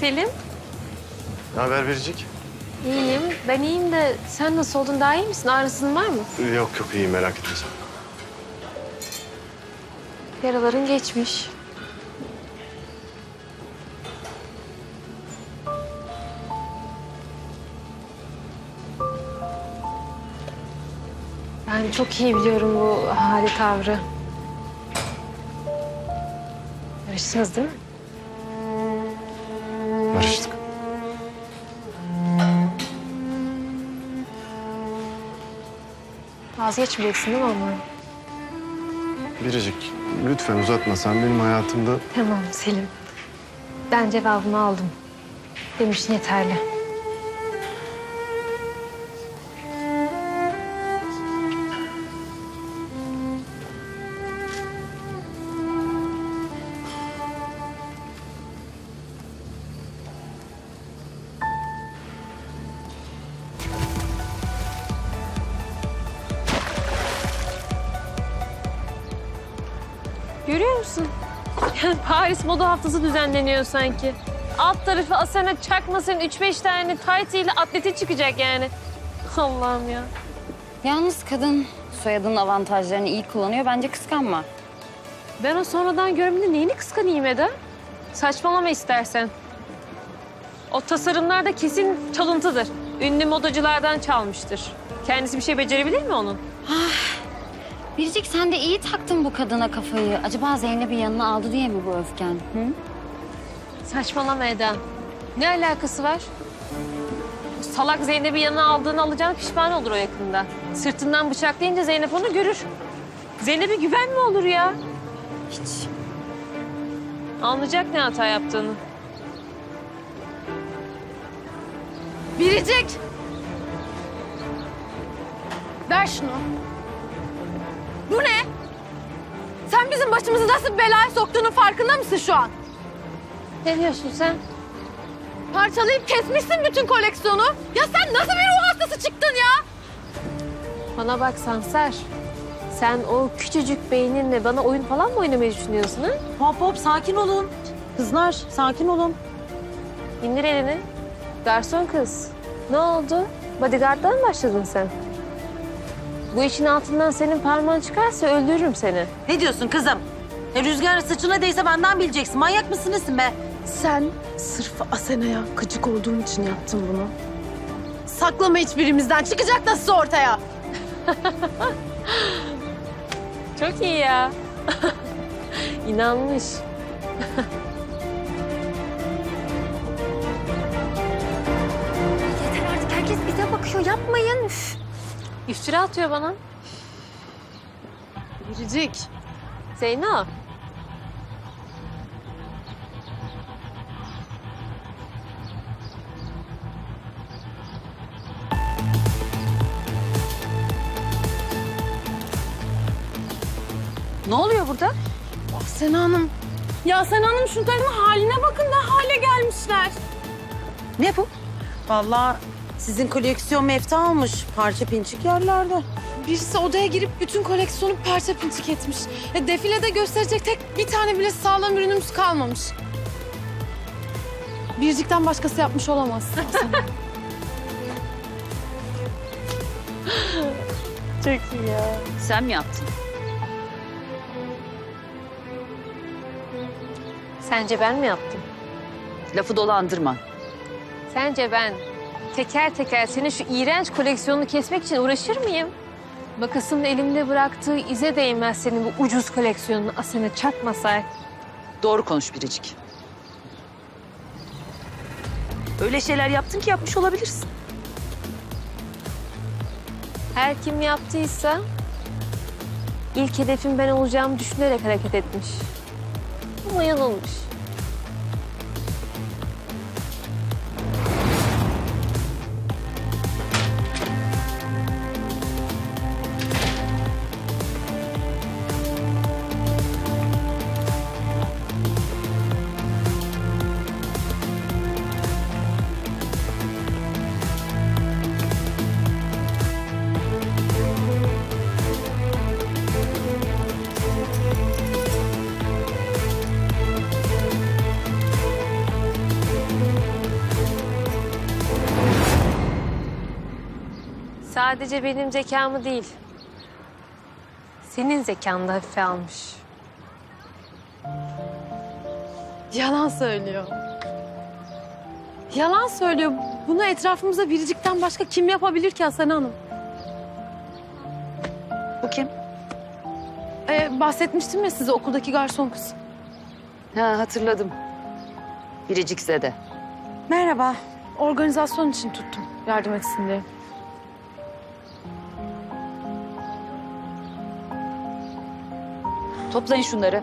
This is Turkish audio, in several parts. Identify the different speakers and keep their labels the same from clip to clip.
Speaker 1: Selim.
Speaker 2: Ne haber verecek?
Speaker 1: İyiyim. Ben iyiyim de sen nasıl oldun? Daha iyi misin? Ağrısın var mı?
Speaker 2: Yok yok iyi merak etme sen.
Speaker 1: Yaraların geçmiş. Ben çok iyi biliyorum bu hali tavrı. Barıştınız değil mi? Vazgeçmeyeceksin değil mi ondan?
Speaker 2: Biricik lütfen uzatma sen benim hayatımda
Speaker 1: Tamam Selim. Ben cevabımı aldım. Benim için yeterli. Görüyor musun? Yani Paris Moda Haftası düzenleniyor sanki. Alt tarafı Asena çakmasın 3-5 tane taytıyla atleti çıkacak yani. Allah'ım ya.
Speaker 3: Yalnız kadın soyadının avantajlarını iyi kullanıyor. Bence kıskanma.
Speaker 1: Ben o sonradan görümünde neyini kıskanayım Eda? Saçmalama istersen. O tasarımlar da kesin çalıntıdır. Ünlü modacılardan çalmıştır. Kendisi bir şey becerebilir mi onun?
Speaker 3: Biricik sen de iyi taktın bu kadına kafayı. Acaba Zeynep'i yanına aldı diye mi bu öfken? Hı?
Speaker 1: Saçmalama Eda. Ne alakası var? Salak Zeynep'i yanına aldığını alacağını pişman olur o yakında. Sırtından bıçaklayınca Zeynep onu görür. Zeynep'e güven mi olur ya?
Speaker 3: Hiç.
Speaker 1: Anlayacak ne hata yaptığını.
Speaker 4: Biricik! Ver şunu. Bu ne? Sen bizim başımızı nasıl belaya soktuğunun farkında mısın şu an?
Speaker 1: Ne diyorsun sen?
Speaker 4: Parçalayıp kesmişsin bütün koleksiyonu. Ya sen nasıl bir ruh hastası çıktın ya?
Speaker 1: Bana bak Sanser. Sen o küçücük beyninle bana oyun falan mı oynamayı düşünüyorsun ha?
Speaker 5: Hop hop sakin olun. Kızlar sakin olun.
Speaker 1: İndir elini. Garson kız. Ne oldu? Bodyguard'dan mı başladın sen? Bu işin altından senin parmağın çıkarsa öldürürüm seni.
Speaker 5: Ne diyorsun kızım? E, rüzgar saçına değse benden bileceksin. Manyak mısın nesin be?
Speaker 4: Sen sırf Asena'ya gıcık olduğum için yaptın bunu. Saklama hiçbirimizden. Çıkacak nasıl ortaya?
Speaker 1: Çok iyi ya. İnanmış.
Speaker 3: Yeter artık herkes bize bakıyor. Yapmayın. Üf.
Speaker 1: İftira atıyor bana.
Speaker 4: Biricik.
Speaker 1: Zeyno.
Speaker 5: Ne oluyor burada?
Speaker 4: Asena Hanım. Ya Asena Hanım şunların haline bakın ne hale gelmişler.
Speaker 5: Ne bu? Vallahi sizin koleksiyon mefta almış. Parça pinçik yerlerde.
Speaker 4: Birisi odaya girip bütün koleksiyonu parça pinçik etmiş. Ya defilede gösterecek tek bir tane bile sağlam ürünümüz kalmamış. Biricik'ten başkası yapmış olamaz.
Speaker 1: Çok iyi ya.
Speaker 6: Sen mi yaptın?
Speaker 1: Sence ben mi yaptım?
Speaker 6: Lafı dolandırma.
Speaker 1: Sence ben teker teker senin şu iğrenç koleksiyonunu kesmek için uğraşır mıyım? Makasın elimde bıraktığı ize değmez senin bu ucuz koleksiyonunu Asena çakmasay.
Speaker 6: Doğru konuş Biricik. Öyle şeyler yaptın ki yapmış olabilirsin.
Speaker 1: Her kim yaptıysa ilk hedefim ben olacağımı düşünerek hareket etmiş. Ama yanılmış. Sadece benim zekamı değil. Senin zekanı da hafife almış.
Speaker 4: Yalan söylüyor. Yalan söylüyor. Bunu etrafımızda biricikten başka kim yapabilir ki Hasan Hanım?
Speaker 6: Bu kim?
Speaker 4: Ee, bahsetmiştim ya size okuldaki garson kız.
Speaker 6: Ha hatırladım. Biricik Zede.
Speaker 5: Merhaba.
Speaker 4: Organizasyon için tuttum. Yardım etsin diye.
Speaker 6: Toplayın şunları.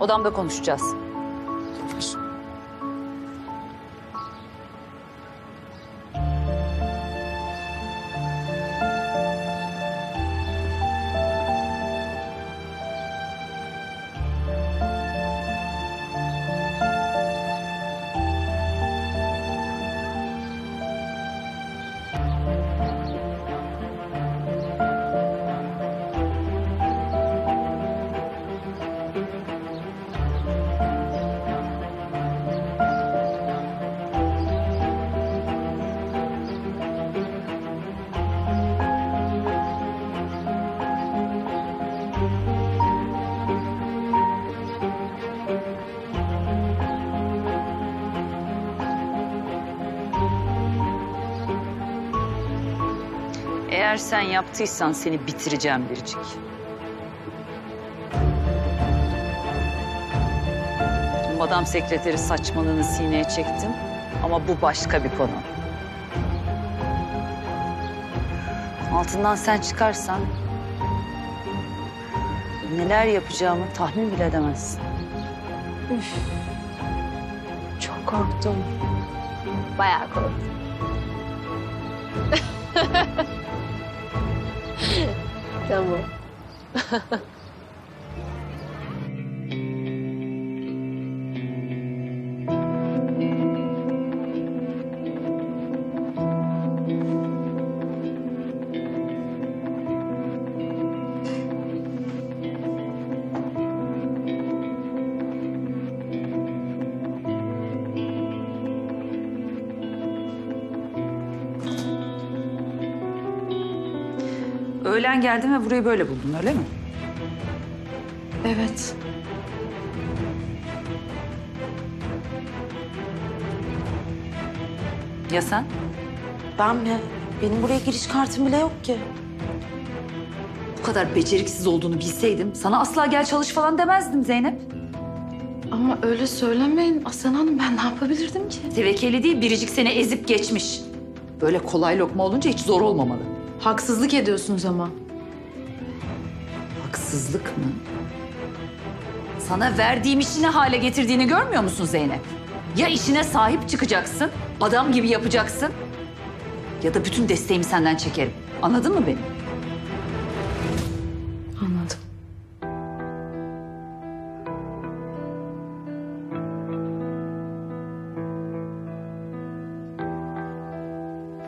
Speaker 6: Odamda konuşacağız. Eğer sen yaptıysan seni bitireceğim Biricik. Madam sekreteri saçmalığını sineye çektim. Ama bu başka bir konu. Altından sen çıkarsan... ...neler yapacağımı tahmin bile edemezsin.
Speaker 1: Çok korktum. Bayağı korktum. tamam.
Speaker 6: Öğlen geldin ve burayı böyle buldun öyle mi?
Speaker 4: Evet.
Speaker 6: Ya sen?
Speaker 5: Ben mi? Benim buraya giriş kartım bile yok ki.
Speaker 6: Bu kadar beceriksiz olduğunu bilseydim sana asla gel çalış falan demezdim Zeynep.
Speaker 4: Ama öyle söylemeyin Aslan Hanım. Ben ne yapabilirdim ki?
Speaker 6: Tevekkeli değil biricik seni ezip geçmiş. Böyle kolay lokma olunca hiç zor olmamalı.
Speaker 4: Haksızlık ediyorsunuz ama.
Speaker 6: Haksızlık mı? Sana verdiğim işi ne hale getirdiğini görmüyor musun Zeynep? Ya işine sahip çıkacaksın, adam gibi yapacaksın... ...ya da bütün desteğimi senden çekerim. Anladın mı beni?
Speaker 4: Anladım.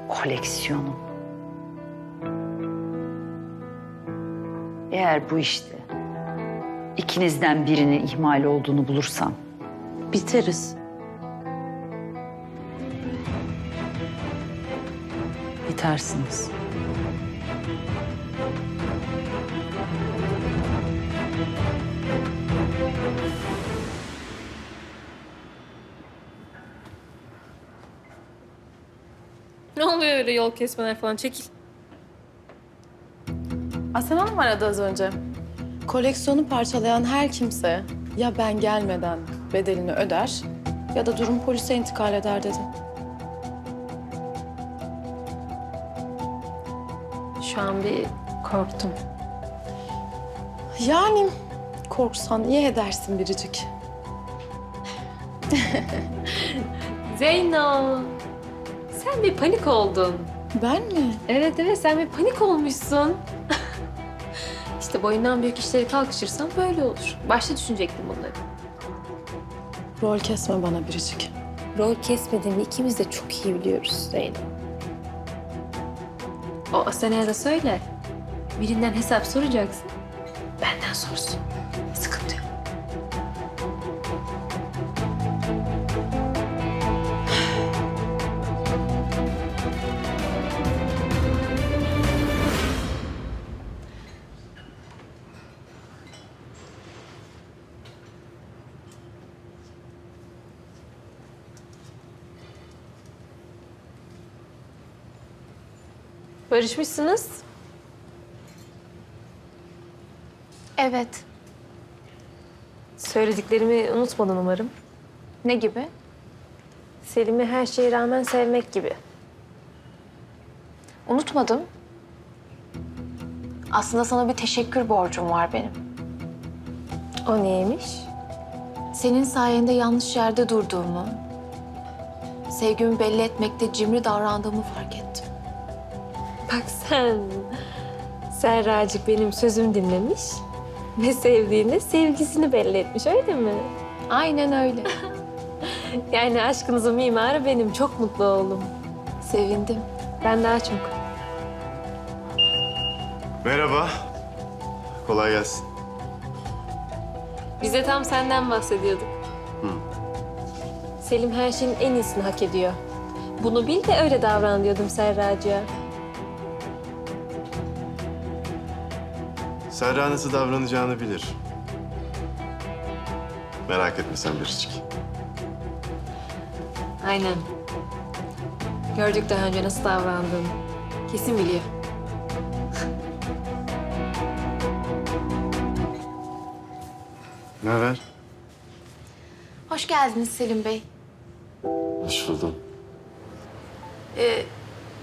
Speaker 6: Koleksiyonum. Eğer bu işte ikinizden birini ihmal olduğunu bulursam...
Speaker 5: Biteriz.
Speaker 6: ...bitersiniz.
Speaker 1: Ne oluyor öyle yol kesmeler falan? Çekil.
Speaker 4: Aslan Hanım aradı az önce. Koleksiyonu parçalayan her kimse ya ben gelmeden bedelini öder ya da durum polise intikal eder dedi.
Speaker 1: Şu an bir korktum.
Speaker 4: Yani korksan iyi edersin biricik.
Speaker 1: Zeyno. Sen bir panik oldun.
Speaker 4: Ben mi?
Speaker 1: Evet evet sen bir panik olmuşsun. İşte boyundan büyük işleri kalkışırsan böyle olur. Başta düşünecektim bunları.
Speaker 4: Rol kesme bana biricik.
Speaker 1: Rol kesmediğimi ikimiz de çok iyi biliyoruz Zeynep. O Asena'ya da söyle. Birinden hesap soracaksın. Benden sorsun. Barışmışsınız.
Speaker 7: Evet.
Speaker 1: Söylediklerimi unutmadın umarım.
Speaker 7: Ne gibi?
Speaker 1: Selim'i her şeye rağmen sevmek gibi.
Speaker 7: Unutmadım. Aslında sana bir teşekkür borcum var benim.
Speaker 1: O neymiş?
Speaker 7: Senin sayende yanlış yerde durduğumu, sevgimi belli etmekte cimri davrandığımı fark ettim.
Speaker 1: Bak sen. Serracık benim sözümü dinlemiş ve sevdiğine sevgisini belli etmiş öyle mi?
Speaker 7: Aynen öyle.
Speaker 1: Yani aşkınızın mimarı benim. Çok mutlu oldum.
Speaker 7: Sevindim.
Speaker 1: Ben daha çok.
Speaker 2: Merhaba. Kolay gelsin.
Speaker 1: Biz de tam senden bahsediyorduk. Selim her şeyin en iyisini hak ediyor. Bunu bil de öyle davran diyordum Serracığa.
Speaker 2: Serra nasıl davranacağını bilir. Merak etme sen Biricik.
Speaker 1: Aynen. Gördük daha önce nasıl davrandığını. Kesin biliyor.
Speaker 2: Ne haber?
Speaker 7: Hoş geldiniz Selim Bey.
Speaker 2: Hoş buldum.
Speaker 6: Ee,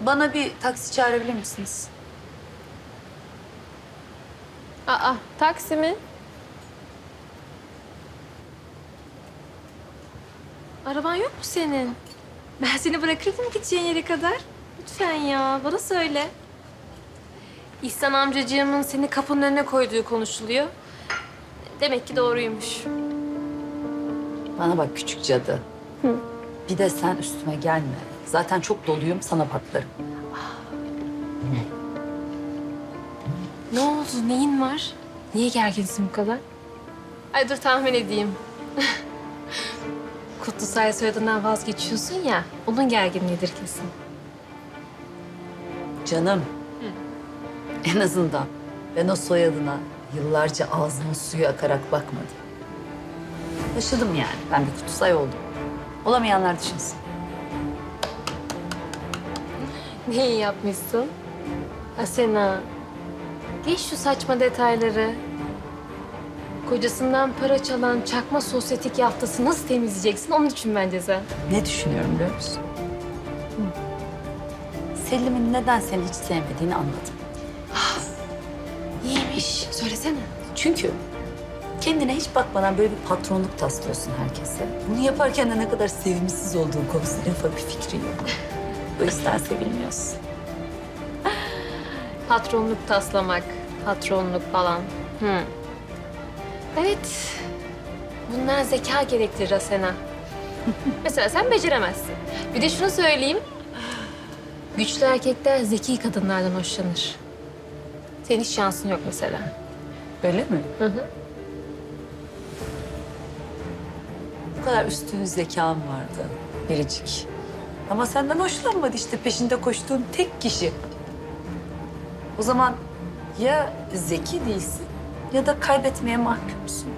Speaker 6: bana bir taksi çağırabilir misiniz?
Speaker 1: Aa, taksi mi? Araban yok mu senin? Ben seni bırakırdım gideceğin yere kadar. Lütfen ya, bana söyle. İhsan amcacığımın seni kapının önüne koyduğu konuşuluyor. Demek ki doğruymuş.
Speaker 6: Bana bak küçük cadı. Bir de sen üstüme gelme. Zaten çok doluyum sana patlarım.
Speaker 1: Ne oldu, neyin var? Niye gerginsin bu kadar? Ay dur tahmin edeyim. Kutlusay soyadından vazgeçiyorsun ya, onun gerginliğidir kesin.
Speaker 6: Canım. En azından ben o soyadına yıllarca ağzımın suyu akarak bakmadım. Taşıdım yani. Ben bir kutusay oldum. Olamayanlar düşünsün.
Speaker 1: Ne iyi yapmışsın. Asena, geç şu saçma detayları. Kocasından para çalan çakma sosyetik yaftası nasıl temizleyeceksin onu düşün bence sen.
Speaker 6: Ne düşünüyorum biliyor musun? Selim'in neden seni hiç sevmediğini anladım.
Speaker 1: Niyeymiş? Söylesene.
Speaker 6: Çünkü kendine hiç bakmadan böyle bir patronluk taslıyorsun herkese. Bunu yaparken de ne kadar sevimsiz olduğu konusunda bir fikrin yok. O yüzden sevilmiyorsun.
Speaker 1: Patronluk taslamak, patronluk falan. Hı. Evet. Bunlar zeka gerektirir Asena. Mesela sen beceremezsin. Bir de şunu söyleyeyim. Güçlü erkekler zeki kadınlardan hoşlanır. Senin hiç şansın yok mesela.
Speaker 6: Öyle mi?
Speaker 1: Hı hı.
Speaker 6: Bu kadar üstün zekam vardı biricik. Ama senden hoşlanmadı işte peşinde koştuğun tek kişi. O zaman ya zeki değilsin ya da kaybetmeye mahkumsun.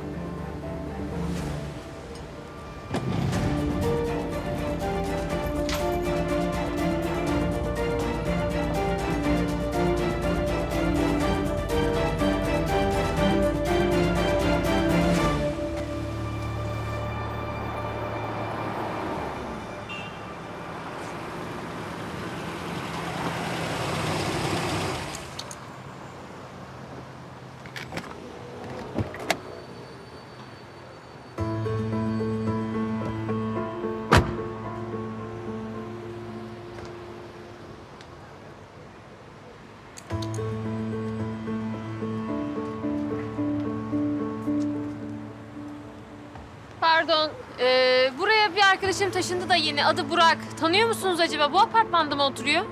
Speaker 1: Pardon, ee, buraya bir arkadaşım taşındı da yeni. Adı Burak. Tanıyor musunuz acaba? Bu apartmanda mı oturuyor?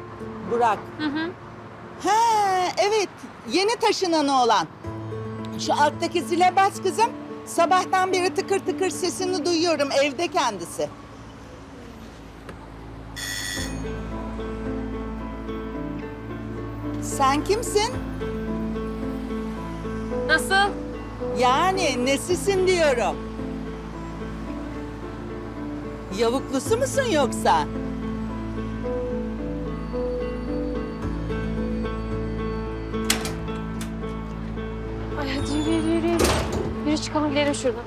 Speaker 8: Burak.
Speaker 1: Hı hı.
Speaker 8: Ha evet yeni taşınan oğlan. Şu alttaki zile bas kızım. Sabahtan beri tıkır tıkır sesini duyuyorum evde kendisi. Sen kimsin?
Speaker 1: Nasıl?
Speaker 8: Yani nesisin diyorum. Yavuklusu musun yoksa?
Speaker 1: Ay hadi yürü yürü yürü. yürü. Çıkalım gidelim şuradan.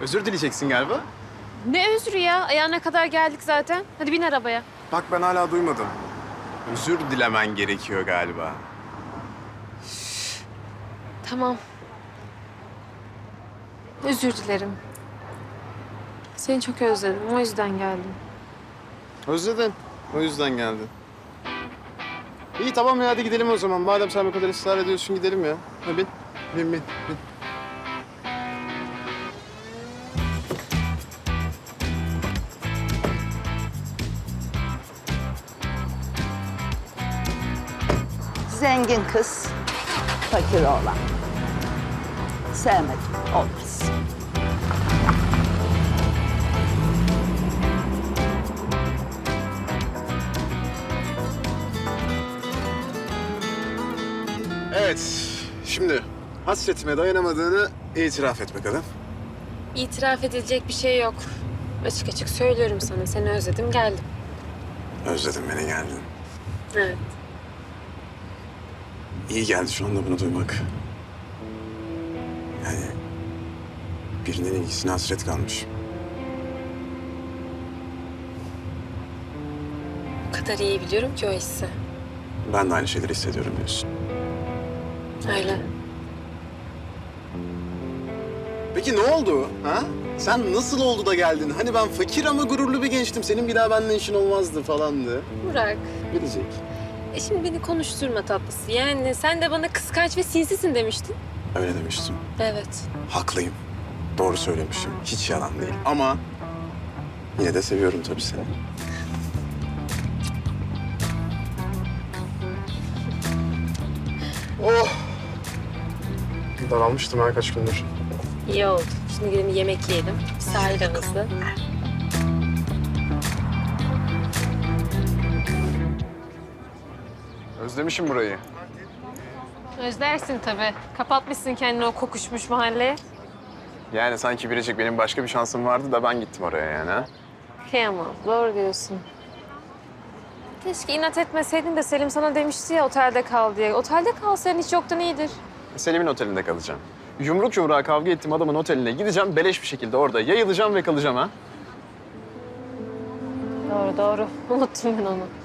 Speaker 2: Özür dileyeceksin galiba.
Speaker 1: Ne özrü ya? Ayağına kadar geldik zaten. Hadi bin arabaya.
Speaker 2: Bak ben hala duymadım. Özür dilemen gerekiyor galiba.
Speaker 1: Tamam. Özür dilerim. Seni çok özledim. O yüzden geldim.
Speaker 2: Özledin. O yüzden geldin. İyi tamam ya hadi gidelim o zaman. Madem sen bu kadar ısrar ediyorsun gidelim ya. Ha, bin. Bin bin bin.
Speaker 8: Zengin kız, fakir oğlan. Sevmedim, olmaz.
Speaker 2: Evet. Şimdi hasretime dayanamadığını itiraf et bakalım.
Speaker 1: İtiraf edilecek bir şey yok. Açık açık söylüyorum sana. Seni özledim geldim.
Speaker 2: Özledim beni geldin.
Speaker 1: Evet.
Speaker 2: İyi geldi şu anda bunu duymak. Yani birinin ilgisine hasret kalmış.
Speaker 1: O kadar iyi biliyorum ki o hissi.
Speaker 2: Ben de aynı şeyleri hissediyorum diyorsun.
Speaker 1: Öyle.
Speaker 2: Peki ne oldu? Ha? Sen nasıl oldu da geldin? Hani ben fakir ama gururlu bir gençtim. Senin bir daha benimle işin olmazdı falandı.
Speaker 1: Burak.
Speaker 2: Gelecek.
Speaker 1: E şimdi beni konuşturma tatlısı. Yani sen de bana kıskanç ve sinsisin demiştin.
Speaker 2: Öyle demiştim.
Speaker 1: Evet.
Speaker 2: Haklıyım. Doğru söylemişim. Hiç yalan değil. Ama yine de seviyorum tabii seni. Oh! Daralmıştım ha kaç gündür.
Speaker 1: İyi oldu. Şimdi gidelim yemek yiyelim. Sahil havası.
Speaker 2: Özlemişim burayı.
Speaker 1: Özlersin tabii. Kapatmışsın kendini o kokuşmuş mahalleye.
Speaker 2: Yani sanki Biricik benim başka bir şansım vardı da ben gittim oraya yani ha.
Speaker 1: Kıyamam. Doğru diyorsun. Keşke inat etmeseydin de Selim sana demişti ya otelde kal diye. Otelde kalsaydın hiç yoktan iyidir.
Speaker 2: Selim'in otelinde kalacağım. Yumruk yumruğa kavga ettiğim adamın oteline gideceğim. Beleş bir şekilde orada yayılacağım ve kalacağım ha.
Speaker 1: Doğru doğru. Unuttum ben onu.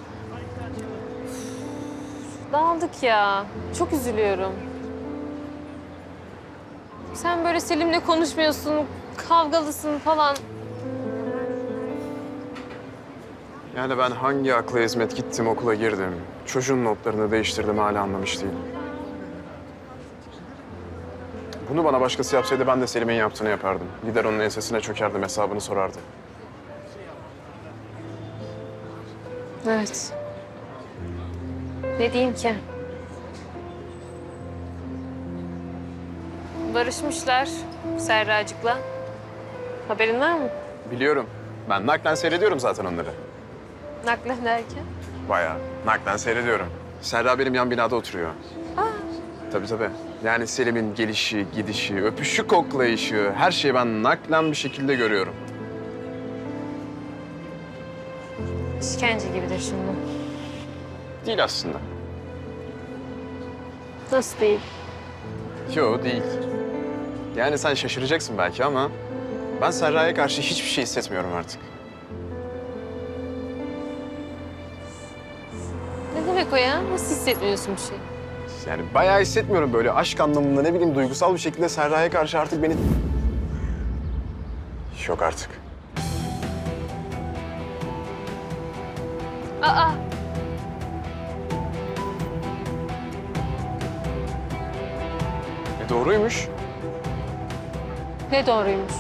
Speaker 1: Dağıldık ya. Çok üzülüyorum. Sen böyle Selim'le konuşmuyorsun, kavgalısın falan.
Speaker 2: Yani ben hangi akla hizmet gittim okula girdim. Çocuğun notlarını değiştirdim hala anlamış değilim. Bunu bana başkası yapsaydı ben de Selim'in yaptığını yapardım. Gider onun ensesine çökerdim hesabını sorardı.
Speaker 1: Evet. Ne diyeyim ki? Barışmışlar Serracık'la. Haberin var mı?
Speaker 2: Biliyorum. Ben naklen seyrediyorum zaten onları.
Speaker 1: Naklen derken?
Speaker 2: Bayağı. Naklen seyrediyorum. Serra benim yan binada oturuyor. Tabii tabii. Yani Selim'in gelişi, gidişi, öpüşü, koklayışı, her şeyi ben naklen bir şekilde görüyorum.
Speaker 1: İşkence gibidir şimdi.
Speaker 2: Değil aslında.
Speaker 1: Nasıl değil?
Speaker 2: Yo değil. Yani sen şaşıracaksın belki ama ben Serra'ya karşı hiçbir şey hissetmiyorum artık.
Speaker 1: Ne demek o ya? Nasıl hissetmiyorsun bir şey?
Speaker 2: Yani bayağı hissetmiyorum böyle aşk anlamında ne bileyim duygusal bir şekilde Serra'ya karşı artık beni... Yok artık.
Speaker 1: Aa!
Speaker 2: Doğruymuş.
Speaker 1: Ne doğruymuş?